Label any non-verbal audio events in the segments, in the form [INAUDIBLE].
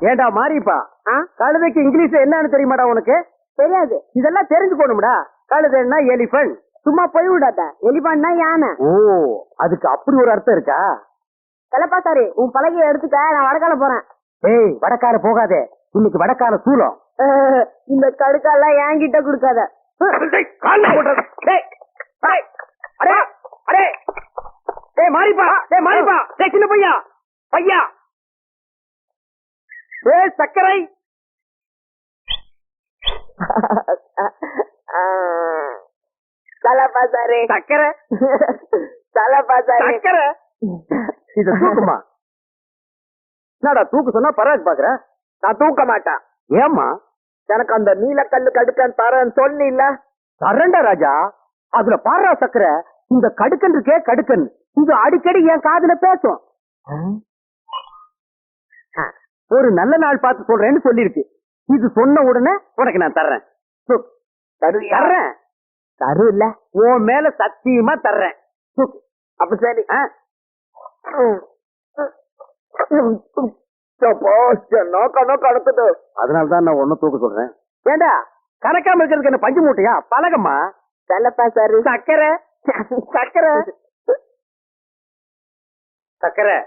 ஏண்டா மாறிப்பா கழுதைக்கு இங்கிலீஷ்ல என்னன்னு தெரியுமாடா உனக்கு? தெரியாது. இதெல்லாம் தெரிஞ்சுக்கணும்டா. கழுதைன்னா எலிபென்ட் சும்மா போய் விடாத எலிபான்னா யானை. ஓ அதுக்கு அப்படி ஒரு அர்த்தம் இருக்கா? கலப்பா சாரி உன் பலகையை எடுத்துக்க நான் வடக்கால போறேன். ஏய் வடக்கார போகாதே. இன்னைக்கு வடக்கார சூலம் இந்த கடுக்காலாம் என்கிட்ட கொடுக்காத. கால்ல போட்டுறது. டேய், டேய், அடே, அடே. டேய், மாறிப்பா டேய் மாறிப்பா டேய் சின்ன பையா பையா. ஏய் சக்கரை கலப்பா சாரி சக்கரை கலப்பா சாரி சக்கரை இது தூக்குமா? என்னடா தூக்கு சொன்னா பரவாயில்ல பாக்குற? நான் தூக்க மாட்டேன். ஏமா எனக்கு அந்த நீலக்கல்லு கடுக்கன் தரேன்னு சொல்லி இல்ல சரண்டா ராஜா. அதுல பாரா சக்கரை இந்த கடுக்கன் இருக்கே கடுக்கன். இது அடிக்கடி என் காதுல பேசும். ஒரு நல்ல நாள் பார்த்து சொல்றேன்னு சொல்லிருக்கு. இது சொன்ன உடனே உனக்கு நான் தர்றேன். தர்றேன். தரு இல்ல உன் மேல சத்தியமா தர்றேன். அப்ப சரி அதனாலதான் நான் ஒன்னும் தூக்க சொல்றேன். ஏண்டா கணக்காம இருக்கிறதுக்கு என்ன பஞ்சு மூட்டையா? பழகம்மா கலப்பா சாரி. சக்கரை. சக்கரை. சக்கரை.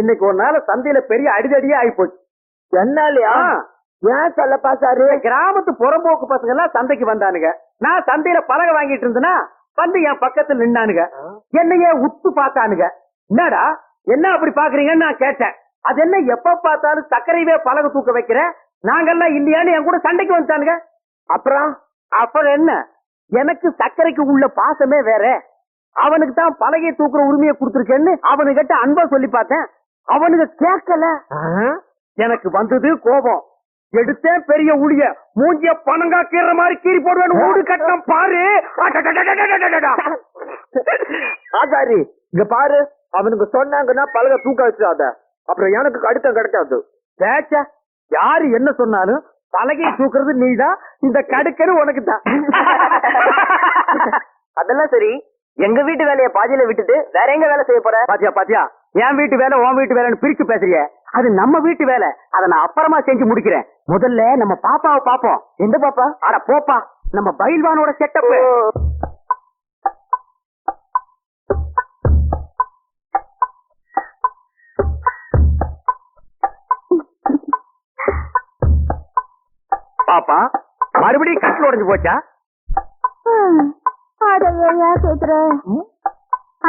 இன்னைக்கு ஒரு நாள் சந்தையில பெரிய அடிதடியே ஆகி போச்சு என்னாலயா ஏன் சொல்லப்பா சாரு கிராமத்து புறம்போக்கு பசங்க எல்லாம் சந்தைக்கு வந்தானுங்க. நான் சந்தையில பலகை வாங்கிட்டு இருந்தேனா வந்து என் பக்கத்துல நின்னானுங்க. என்னையே உத்து பார்த்தானுங்க. என்னடா என்ன அப்படி பாக்குறீங்கன்னு நான் கேட்டேன். அது என்ன எப்ப பார்த்தாலும் சர்க்கரையவே பலகை தூக்க வைக்கிற? நாங்கெல்லாம் இல்லையான்னு என் கூட சண்டைக்கு வந்துட்டானுங்க. அப்புறம்? அப்புறம் என்ன? எனக்கு சர்க்கரைக்கு உள்ள பாசமே வேற. அவனுக்கு தான் பலகையை தூக்குற உரிமையை கொடுத்துருக்கேன்னு அவனு கிட்ட அன்பா சொல்லி பார்த்தேன். அவனுக்கு கேட்கல. எனக்கு வந்தது கோபம். எடுத்தேன் பெரிய ஊழிய மூஞ்சிய பணங்கா கீற மாதிரி கீறி போடுவேன்னு ஊடு கட்டம் பாரு. ஆசாரி இங்க பாரு. அவனுக்கு சொன்னாங்கன்னா பலக தூக்க வச்சாத அப்புறம் எனக்கு கடுத்தம் கிடைக்காது. கேச்ச யாரு என்ன சொன்னாலும் பலகை தூக்குறது நீதான் இந்த கடுக்கன்னு உனக்கு தான் அதெல்லாம் சரி. எங்க வீட்டு வேலைய பாதியில விட்டுட்டு வேற எங்க வேலை செய்ய போற? பாத்தியா பாத்தியா? என் வீட்டு வேலை உன் வீட்டு வேலைன்னு பிரிச்சு பேசுறிய. அது நம்ம வீட்டு வேலை. அதை நான் அப்புறமா செஞ்சு முடிக்கிறேன். முதல்ல நம்ம பாப்பாவை பாப்போம் எந்த பாப்பா? அட போப்பா. நம்ம பயில்வானோட செட்டப் பாப்பா மறுபடியும் கட்டில் உடைஞ்சு போச்சா? அத ஏன் கேக்குற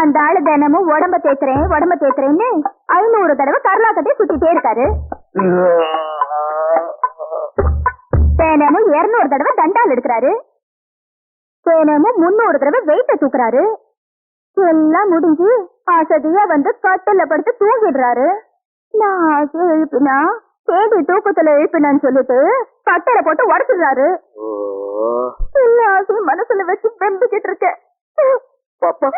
அந்த ஆளு தினமும் உடம்ப தேய்க்கிறேன் உடம்ப தேய்க்கிறேன்னு ஐநூறு தடவை கட்டி சுத்திட்டே இருக்காரு. தினமும் இருநூறு தடவை தண்டால் எடுக்கிறாரு. தினமும் முன்னூறு தடவை வெயிட்ட தூக்குறாரு. எல்லாம் முடிஞ்சு அசதியா வந்து கட்டில படுத்து தூங்கிடுறாரு. நான் எழுப்பினா தேடி தூக்கத்துல எழுப்பினான்னு சொல்லிட்டு கட்டளை போட்டு உடச்சிடுறாரு. எல்லா ஆசையும் மனசுல வச்சு வெம்பிக்கிட்டு இருக்கேன் பாப்பா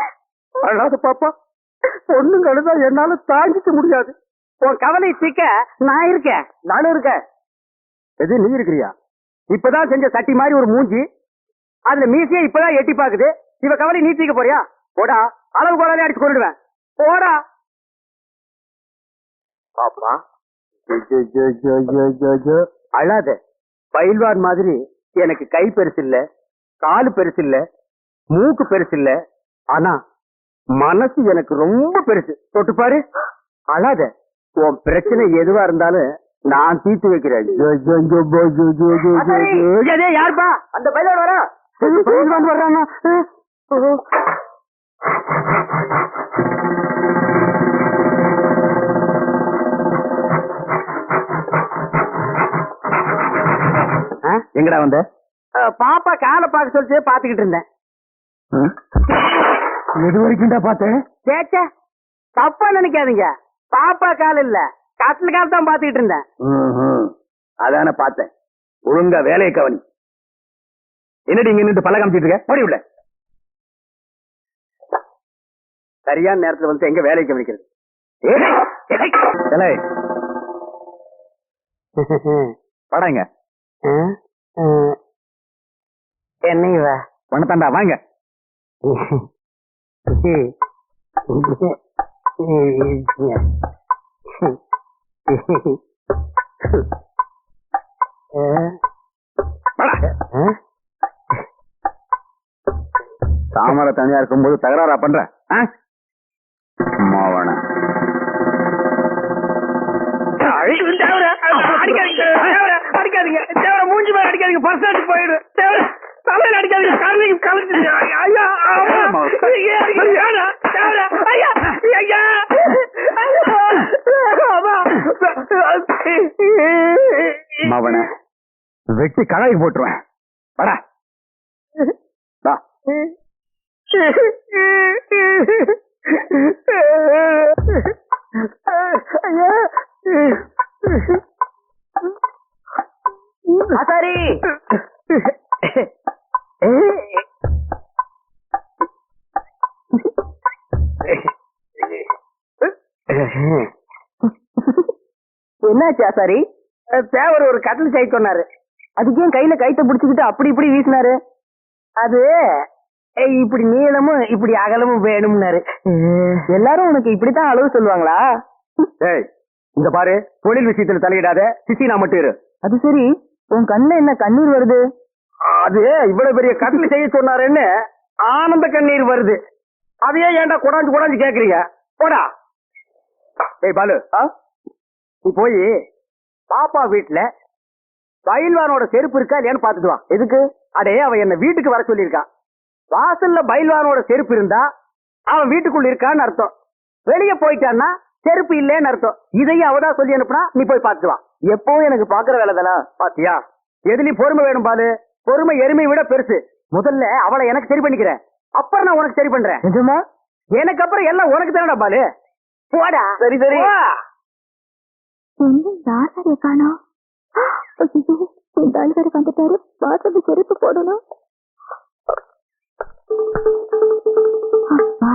அழாத பாப்பா. பொண்ணுங்க அழுதா என்னால தாங்கிக்க முடியாது. உன் கவலை தீக்க நான் இருக்கேன். நானும் இருக்கேன். எது நீ இருக்கிறியா? இப்பதான் செஞ்ச சட்டி மாதிரி ஒரு மூஞ்சி. அதுல மீசையே இப்பதான் எட்டி பாக்குது. இவ கவலை நீ தீக்க போறியா? போடா. அளவு கோலாலே அடிச்சு கொண்டுடுவேன். போடா. பாப்பா. அழாத. பயில்வான் மாதிரி எனக்கு கை பெருசு இல்ல காலு பெருசு இல்ல மூக்கு பெருசு இல்ல. ஆனா மனசு எனக்கு ரொம்ப பெருசு. தொட்டு பாரு. அழாத. உன் பிரச்சனை எதுவா இருந்தாலும் நான் தீர்த்து வைக்கிறேன். யாருப்பா? அந்த பையன் வரா பயில்வான் வர்றானா எங்கடா வந்த? பாப்பா காலை பார்க்க சொல்லிட்டு பாத்துக்கிட்டு இருந்தேன். எது வரைக்கும்டா பார்த்தேன் சேச்சே தப்பா நினைக்காதீங்க. பாப்பா கால் இல்ல. கட்டில கால் தான் பாத்துக்கிட்டு இருந்தேன். அதான பார்த்தேன். ஒழுங்கா வேலையை கவனி. என்னடி இங்க நின்று பல்ல காமிச்சிட்டு இருக்க? போடி உள்ள. சரியான நேரத்துல வந்து எங்க வேலையை கவனிக்கிறது? படங்க என்னைய வா வணத்தாண்டா வாங்க. தாமரை தனியா இருக்கும்போது தகராறா பண்ற? மாவன. அழிவு அடிக்காதீங்க பர்சன்ட் போயிடு. தலையில அடிக்காதீங்க கலைக்கு கலைச்சு ஐயா. ஐயா, ஐயா, ஐயா ஐயா. மாவன வெட்டி கழகி போட்டுருவேன். வாடா. வா. ஆசாரி. என்னாச்சு ஆசாரி? தேவர் ஒரு கட்டில் செய்ய சொன்னாரு. அதுக்கு ஏன் கையில கைத்த புடிச்சுக்கிட்டு அப்படி இப்படி வீசினாரு? அது இப்படி நீளமும் இப்படி அகலமும் வேணும்னாரு. எல்லாரும் உனக்கு இப்படித்தான் அளவு சொல்லுவாங்களா? இந்த பாரு தொழில் விஷயத்துல தலையிடாத சிசினா மட்டும் இரு. அது சரி. உன் கண்ணுல என்ன கண்ணீர் வருது? அது இவ்வளவு பெரிய கட்டில் செய்ய சொன்னாருன்னு ஆனந்த கண்ணீர் வருது. அதையே ஏன்டா குடாஞ்சு குடாஞ்சு கேக்குறீங்க? போடா. ஏய் பாலு. ஆ? நீ போய் பாப்பா வீட்டுல பயில்வானோட செருப்பு இருக்கா இல்லையான்னு பாத்துட்டு வா. எதுக்கு? அடே அவன் என்ன வீட்டுக்கு வர சொல்லியிருக்கான் வாசல்ல பயில்வானோட செருப்பு இருந்தா அவன் வீட்டுக்குள்ள இருக்கான்னு அர்த்தம். வெளிய போயிட்டான்னா செருப்பு இல்லைன்னு அர்த்தம். இதையும் அவதான் சொல்லி அனுப்புனா நீ போய் பாத்துட்டு வா. எப்பவும் எனக்கு பாக்குற வேலை தானே? பாத்தியா? எதுலயும் பொறுமை வேணும் பாலு. பொறுமை எருமை விட பெருசு. முதல்ல அவளை எனக்கு சரி பண்ணிக்கிறேன் அப்புறம் நான் உனக்கு சரி பண்றேன். நிஜமா எனக்கு அப்புறம் எல்லாம் உனக்கு தானடா பாலு. போடா. சரி, சரி. எங்க காணோம்? ஐயோ இந்த ஆள் வேற வந்துட்டாரு. வாசல்ல செருப்பு போடணும். அப்பா.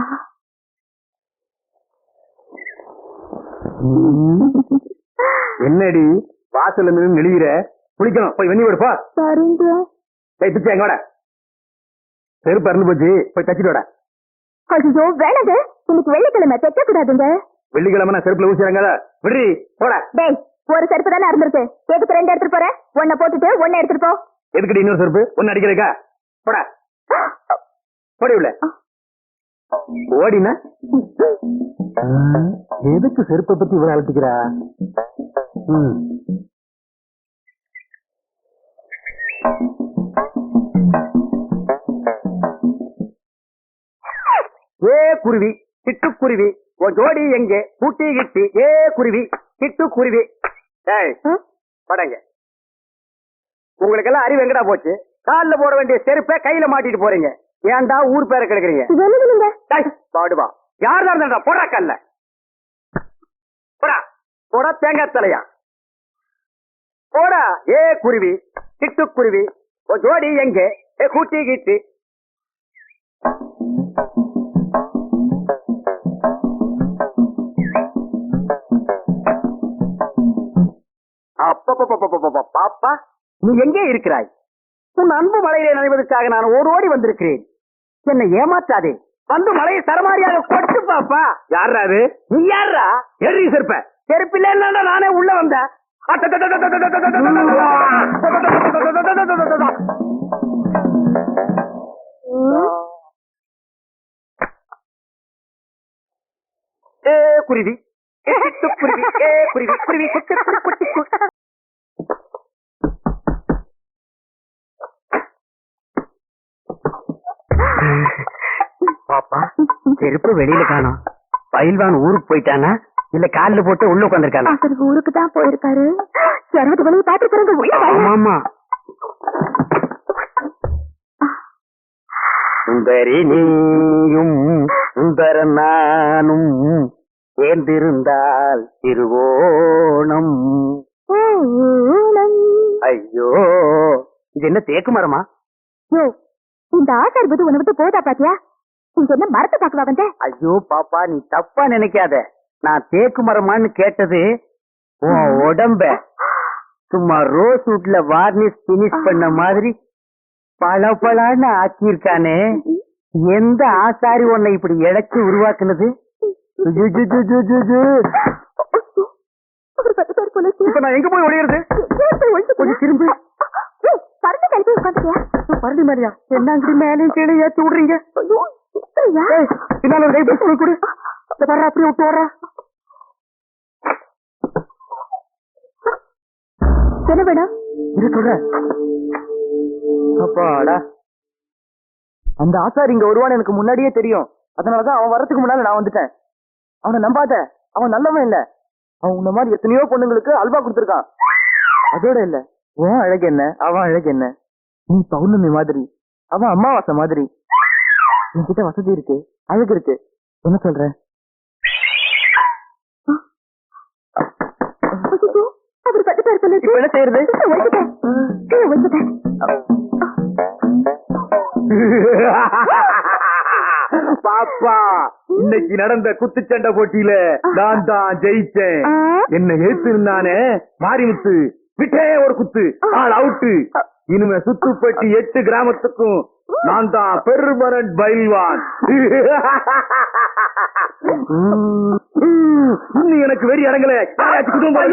என்னடி வாசல்ல நின்று நெளிகிற குளிக்கணும். போய் வெண்ணி விடுப்பா சரிங்க போய் பிச்சை எங்க வாடா. செருப்பு இறந்து போச்சு. போய் தச்சிட்டு வாடா. ஐயோ வேணாங்க. இன்னைக்கு வெள்ளிக்கிழமை. தைக்க கூடாதுங்க வெள்ளிக்கிழமை நான் செருப்புல ஊசிறாங்க விடுறி போடா. டேய் ஒரு செருப்பு தானே இருந்திருக்கு எதுக்கு ரெண்டு எடுத்துட்டு போற? ஒன்ன போட்டுட்டு ஒன்ன எடுத்துட்டு போ. எதுக்கடி இன்னொரு செருப்பு? ஒன்னு அடிக்கிறக்கா போடா. ஓடி உள்ள. ஓடினா. எதுக்கு செருப்பை பத்தி இவ்வளவு அழுத்திக்கிறா? ம். ஏ குருவி சிட்டுக்குருவி உன் ஜோடி எங்கே? கூட்டி கிட்டி. ஏ குருவி சிட்டுக்குருவி ஏய் படங்க. உங்களுக்கெல்லாம் அறிவு எங்கடா போச்சு? கால்ல போட வேண்டிய செருப்பை கையில மாட்டிட்டு போறீங்க. ஏன்டா ஊர் பேரை கிடக்குறீங்க? பாடுவா. யார் தான் இருந்தா போடா கல்ல. போடா. போடா தேங்காய் தலையா? போடா. ஏ குருவி சிட்டுக்குருவி உன் ஜோடி எங்கே? ஏ கூட்டி கிட்டி. பாப்பா நீ எங்கே இருக்கிறாய்? உன் அன்பு மலையிலே நனைவதற்காக நான் ஓடோடி வந்திருக்கிறேன். என்னை ஏமாற்றாதே. வந்து மலையை சரமாரியாக கொட்டு பாப்பா. யாரா அது? நீ யாரா எரி செருப்ப நானே உள்ள வந்தேன் குருவி ஏ குருவி குருவி குருவி குத்து பாப்பா செருப்பு வெளியில காணும் பயில்வான் ஊருக்கு போயிட்டானா இல்ல கால்ல போட்டு உள்ள உட்காந்துருக்கானா ஆசருக்கு ஊருக்கு தான் போயிருக்காரு. யாராவது வெளியே உள்ள. ஆமா சுந்தரி நீயும் சுந்தர நானும் சேர்ந்திருந்தால் திருவோணம். ஐயோ இது என்ன தேக்கு மரமா? யோ, இந்த ஆசார் புது விட்டு போதா பாத்தியா? இங்க என்ன மரத்தை பாக்கவா வந்த? ஐயோ பாப்பா நீ தப்பா நினைக்காத. நான் தேக்கு மரமான்னு கேட்டது உன் உடம்ப. சும்மா ரோஸ் வுட்ல வார்னிஷ் பினிஷ் பண்ண மாதிரி பளபளன்னு ஆக்கியிருக்கானே. எந்த ஆசாரி உன்னை இப்படி இழைச்சு உருவாக்குனது? போல இப்ப நான் எங்க போய் ஒளியறது? கொஞ்சம் திரும்பி. பறந்து கழிச்சு உட்காந்துட்டியா மறுபடி மாதிரியா? என்ன அங்கடி மேலையும் கீழே ஏத்தி விடுறீங்க? பின்னால கை பிடிச்சு போய் கொடு. அப்படியே விட்டு வர்றா. இது சொல்றேன் அப்பாடா. அந்த ஆசாரி இங்க வருவான்னு எனக்கு முன்னாடியே தெரியும். அதனாலதான் அவன் வரதுக்கு முன்னால நான் வந்துட்டேன். அவனை நம்பாத. அவன் நல்லவன் இல்ல. அவன் உன்ன மாதிரி எத்தனையோ பொண்ணுங்களுக்கு அல்வா கொடுத்துருக்கான். அதோட இல்ல. உன் அழகு என்ன? அவன் அழகு என்ன? நீ பௌர்ணமி மாதிரி. அவன் அமாவாசை மாதிரி. என்கிட்ட வசதி இருக்கு. அழகு இருக்கு. என்ன சொல்ற? அவர் பத்து பேர் சொல்லு இப்ப என்ன செய்யறது? பாப்பா இன்னைக்கு நடந்த குத்துச்சண்டை போட்டியில நான் தான் ஜெயிச்சேன்? என்ன ஏத்திருந்தானே? மாரிமுத்து விட்டே ஒரு குத்து. ஆள் அவுட்டு. இனிமே சுத்துப்பட்டி எட்டு கிராமத்துக்கும் நான் தான் பெருமரன் பயில்வான். எனக்கு வெறி குடும்பம்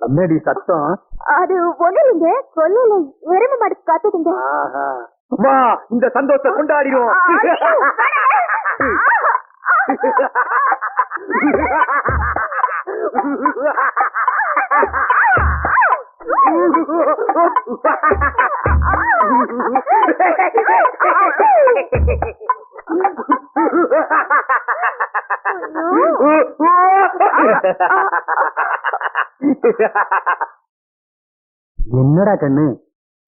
என்னடி சத்தம்? அது ஒண்ணு இல்லைங்க சொல்லல. எருமை மாடு காத்துதுங்க. வா இந்த சந்தோஷம் கொண்டாடிடுவோம். [LAUGHS] [LAUGHS] என்னடா கண்ணு?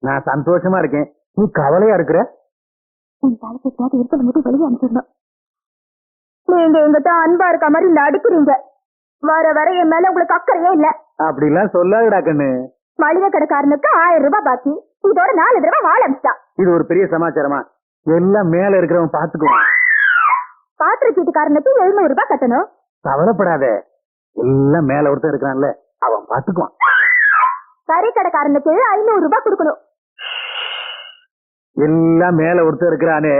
நான் சந்தோஷமா இருக்கேன். நீ கவலையா இருக்கிற? இந்த மட்டும் வெளியே அனுப்பிடணும். நீங்க எங்கிட்ட அன்பா இருக்க மாதிரி நடிக்கிறீங்க வர வர என் மேல உங்களுக்கு அக்கறையே இல்ல. அப்படிலாம் சொல்லாதடா கண்ணு. மளிகை கடைக்காரனுக்கு ஆயிரம் ரூபாய் பாக்கி. இதோட நாலு தடவை வாழ அமிச்சிட்டான் இது ஒரு பெரிய சமாச்சாரமா? எல்லாம் மேல இருக்கிறவன் பாத்துக்குவான் பாத்திர சீட்டுக்காரனுக்கு எழுநூறு ரூபாய் கட்டணும். கவலைப்படாத. எல்லாம் மேல ஒருத்தன் இருக்கிறான்ல அவன் பாத்துக்குவான் கறி கடைக்காரனுக்கு ஐநூறு ரூபாய் கொடுக்கணும். எல்லாம் மேல ஒருத்தன் இருக்கிறானே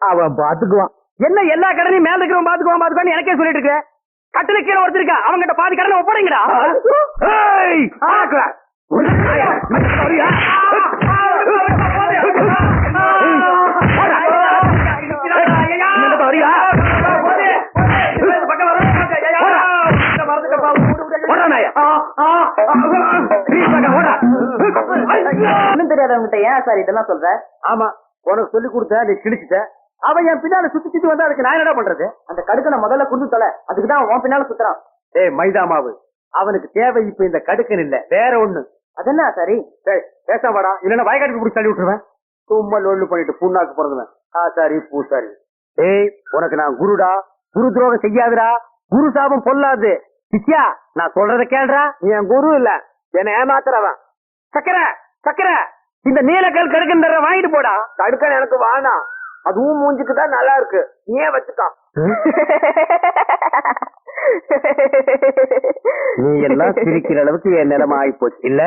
அவன் பாத்துக்குவான் என்ன எல்லா கடனையும் மேல இருக்கிறவன் பாத்துக்குவான் பாத்துக்குவான் எனக்கே சொல்லிட்டு இருக்க. கட்டில கீழே ஒருத்தர் இருக்கா? அவங்கிட்ட பாதி கடனை ஒப்படைங்கடா. ஒண்ணும் தெரியாதவங்கிட்ட ஏன் சார் இதெல்லாம் சொல்ற? ஆமா உனக்கு சொல்லி கொடுத்த நீ கிழிச்சிட்ட. அவன் என் பின்னால சுத்தி சுத்தி வந்தா அதுக்கு நான் என்ன பண்றது? அந்த கடுக்கனை முதல்ல குடுத்து தொலை. அதுக்கு தான் உன் பின்னால சுத்துறான். ஏய் மைதா மாவு. அவனுக்கு தேவை இப்ப இந்த கடுக்கன் இல்ல. வேற ஒண்ணு. அது என்ன சரி? டேய் பேச வாடா. இல்லன்னா வயக்காட்டுக்கு பிடிச்சி தள்ளி விட்டுருவேன். சும்மா லொல்லு பண்ணிட்டு புண்ணாக்கு பிறந்தவன் ஆசாரி பூசாரி ஏய் உனக்கு நான் குருடா. குரு துரோகம் செய்யாதுடா. குரு சாபம் பொல்லாது. சிஷ்யா நான் சொல்றத கேளுடா நீ என் குரு இல்ல. என்ன ஏமாத்துறவன். சக்கர சக்கர இந்த நீலக்கல் கடுக்கின்ற வாங்கிட்டு போடா. கடுக்கன் எனக்கு வேணாம் அதுவும் மூஞ்சுக்கு தான் நல்லா இருக்கு. நீ ஏன் வச்சுக்கான் நீ எல்லாம் சிரிக்கிற அளவுக்கு என் நிலைமை ஆயிப்போச்சு. இல்ல.